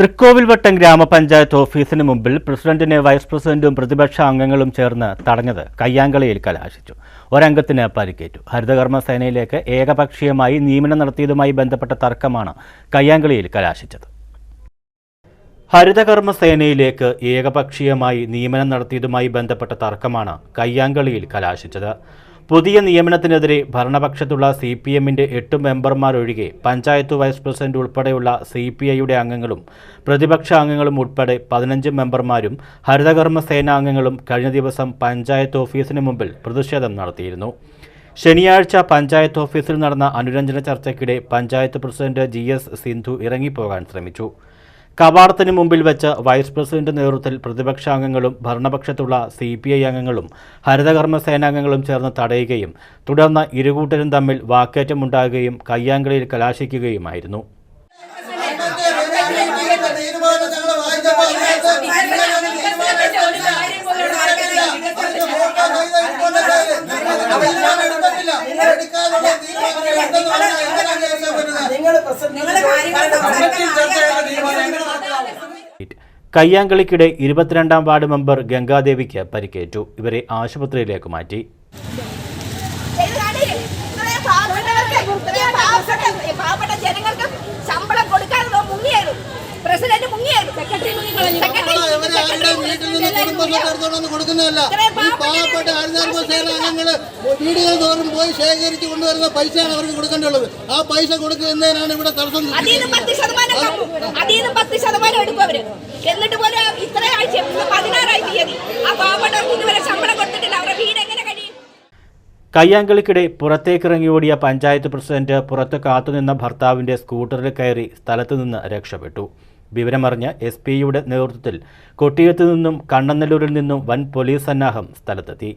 തൃക്കോവിൽവട്ടം ഗ്രാമപഞ്ചായത്ത് ഓഫീസിന് മുമ്പിൽ പ്രസിഡന്റിനെ വൈസ് പ്രസിഡന്റും പ്രതിപക്ഷ അംഗങ്ങളും ചേർന്ന് തടഞ്ഞത് കയ്യാങ്കളിയിൽ കലാശിച്ചു. ഒരംഗത്തിന് പരിക്കേറ്റു. ഹരിതകർമ്മ സേനയിലേക്ക് ഏകപക്ഷീയമായി നിയമനം നടത്തിയതുമായി ബന്ധപ്പെട്ട തർക്കമാണ് കയ്യാങ്കളിയിൽ കലാശിച്ചത്. ഹരിതകർമ്മ സേനയിലേക്ക് ഏകപക്ഷീയമായി നിയമനം നടത്തിയതുമായി ബന്ധപ്പെട്ട തർക്കമാണ് കയ്യാങ്കളിയിൽ കലാശിച്ചത്. പുതിയ നിയമനത്തിനെതിരെ ഭരണപക്ഷത്തുള്ള സി പി എമ്മിന്റെ എട്ട് മെമ്പർമാരൊഴികെ പഞ്ചായത്ത് വൈസ് പ്രസിഡന്റ് ഉൾപ്പെടെയുള്ള സി പി ഐയുടെ അംഗങ്ങളും പ്രതിപക്ഷ അംഗങ്ങളും ഉൾപ്പെടെ പതിനഞ്ച് മെമ്പർമാരും ഹരിതകർമ്മ സേനാംഗങ്ങളും കഴിഞ്ഞ ദിവസം പഞ്ചായത്ത് ഓഫീസിന് മുമ്പിൽ പ്രതിഷേധം നടത്തിയിരുന്നു. ശനിയാഴ്ച പഞ്ചായത്ത് ഓഫീസിൽ നടന്ന അനുരഞ്ജന ചർച്ചയ്ക്കിടെ panchayat president G S Sindhu ഇറങ്ങിപ്പോകാൻ ശ്രമിച്ചു. കവാടത്തിന് മുമ്പിൽ വെച്ച് വൈസ് പ്രസിഡന്റ് നേതൃത്വത്തിൽ പ്രതിപക്ഷാംഗങ്ങളും ഭരണപക്ഷത്തുള്ള സി പി ഐ അംഗങ്ങളും ഹരിതകർമ്മ സേനാംഗങ്ങളും ചേർന്ന് തടയുകയും തുടർന്ന് ഇരുകൂട്ടരും തമ്മിൽ വാക്കേറ്റമുണ്ടാകുകയും കയ്യാങ്കളിയിൽ കലാശിക്കുകയുമായിരുന്നു. എടുക്കാനുള്ള തീരുമാനം കയ്യാങ്കളിക്കിടെ ഇരുപത്തിരണ്ടാം വാർഡ് മെമ്പർ ഗംഗാദേവിക്ക് പരിക്കേറ്റു ഇവരെ ആശുപത്രിയിലേക്ക് മാറ്റി ജനങ്ങൾക്ക് ശമ്പളം കൊടുക്കാതെ മുങ്ങിയായിരുന്നു പ്രസിഡന്റ് മുങ്ങിയായിരുന്നു സെക്രട്ടറി സെക്രട്ടറി ഇവരെ ആരുടെ വീട്ടിൽ നിന്ന് കുടുംബത്തെ എടുത്തോണ്ടൊന്നും കൊടുക്കുന്നതല്ല. ഈ പാവപ്പെട്ട ഹരിതാത്മ സേന അംഗങ്ങൾ വീടുകൾ തോറും പോയി ശേഖരിച്ച് കൊണ്ടുവരുന്ന പൈസയാണ് അവർക്ക് കൊടുക്കേണ്ടത് ആ പൈസ കൊടുക്കുന്നതിനാണ് ഇവിടെ തടസ്സം എന്നിട്ട് പോലും ഇത്ര ആഴ്ച ഇന്ന് പതിനാറായി തീയതി. ആ പാവപ്പെട്ടവർക്ക് ഇതുവരെ ശമ്പളം കൊടുത്തിട്ടില്ല. അവരുടെ വീട് എങ്ങനെ കഴിയും? കയ്യാങ്കളിക്കിടെ പുറത്തേക്കിറങ്ങിയോടിയ പഞ്ചായത്ത് പ്രസിഡന്റ് പുറത്ത് കാത്തുനിന്ന ഭർത്താവിന്റെ സ്കൂട്ടറിൽ കയറി സ്ഥലത്തു നിന്ന് രക്ഷപ്പെട്ടു. വിവരമറിഞ്ഞ് എസ് പിയുടെ നേതൃത്വത്തിൽ കൊട്ടിയത്തു നിന്നും കണ്ണനല്ലൂരിൽ നിന്നും വൻ പോലീസ് സന്നാഹം സ്ഥലത്തെത്തി.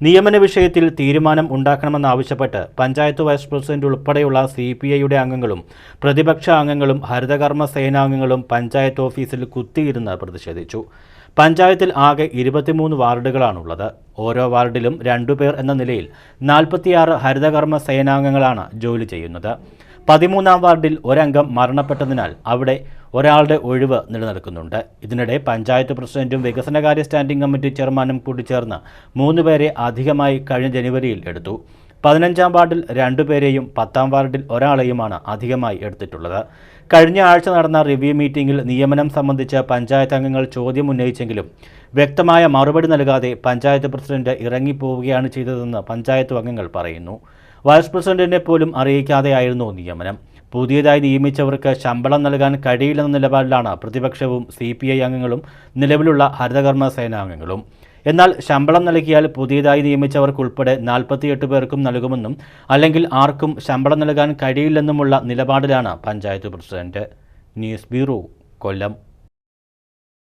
നിയമന വിഷയത്തിൽ തീരുമാനം ഉണ്ടാക്കണമെന്നാവശ്യപ്പെട്ട് പഞ്ചായത്ത് വൈസ് പ്രസിഡന്റ് ഉൾപ്പെടെയുള്ള സി പി ഐയുടെ അംഗങ്ങളും പ്രതിപക്ഷ അംഗങ്ങളും ഹരിതകർമ്മ സേനാംഗങ്ങളും പഞ്ചായത്ത് ഓഫീസിൽ കുത്തിയിരുന്ന് പ്രതിഷേധിച്ചു. പഞ്ചായത്തിൽ ആകെ ഇരുപത്തിമൂന്ന് വാർഡുകളാണുള്ളത്. ഓരോ വാർഡിലും രണ്ടുപേർ എന്ന നിലയിൽ നാൽപ്പത്തിയാറ് ഹരിതകർമ്മ സേനാംഗങ്ങളാണ് ജോലി ചെയ്യുന്നത്. പതിമൂന്നാം വാർഡിൽ ഒരംഗം മരണപ്പെട്ടതിനാൽ അവിടെ ഒരാളുടെ ഒഴിവ് നിലനിൽക്കുന്നുണ്ട്. ഇതിനിടെ പഞ്ചായത്ത് പ്രസിഡന്റും വികസനകാര്യ സ്റ്റാൻഡിംഗ് കമ്മിറ്റി ചെയർമാനും കൂടി ചേർന്ന് മൂന്ന് പേരെ അധികമായി കഴിഞ്ഞ ജനുവരിയിൽ എടുത്തു. പതിനഞ്ചാം വാർഡിൽ രണ്ടുപേരെയും പത്താം വാർഡിൽ ഒരാളെയുമാണ് അധികമായി എടുത്തിട്ടുള്ളത്. കഴിഞ്ഞ ആഴ്ച നടന്ന റിവ്യൂ മീറ്റിംഗിൽ നിയമനം സംബന്ധിച്ച് പഞ്ചായത്ത് അംഗങ്ങൾ ചോദ്യം ഉന്നയിച്ചെങ്കിലും വ്യക്തമായ മറുപടി നൽകാതെ പഞ്ചായത്ത് പ്രസിഡന്റ് ഇറങ്ങിപ്പോവുകയാണ് ചെയ്തതെന്ന് പഞ്ചായത്ത് അംഗങ്ങൾ പറയുന്നു. വൈസ് പ്രസിഡന്റിനെ പോലും അറിയിക്കാതെയായിരുന്നു നിയമനം. പുതിയതായി നിയമിച്ചവർക്ക് ശമ്പളം നൽകാൻ കഴിയില്ലെന്ന നിലപാടിലാണ് പ്രതിപക്ഷവും സി പി ഐ അംഗങ്ങളും നിലവിലുള്ള ഹരിതകർമ്മ സേനാംഗങ്ങളും എന്നാൽ ശമ്പളം നൽകിയാൽ പുതിയതായി നിയമിച്ചവർക്കുൾപ്പെടെ നാൽപ്പത്തിയെട്ട് പേർക്കും നൽകുമെന്നും അല്ലെങ്കിൽ ആർക്കും ശമ്പളം നൽകാൻ കഴിയില്ലെന്നുമുള്ള നിലപാടിലാണ് panchayat president. News bureau Kollam.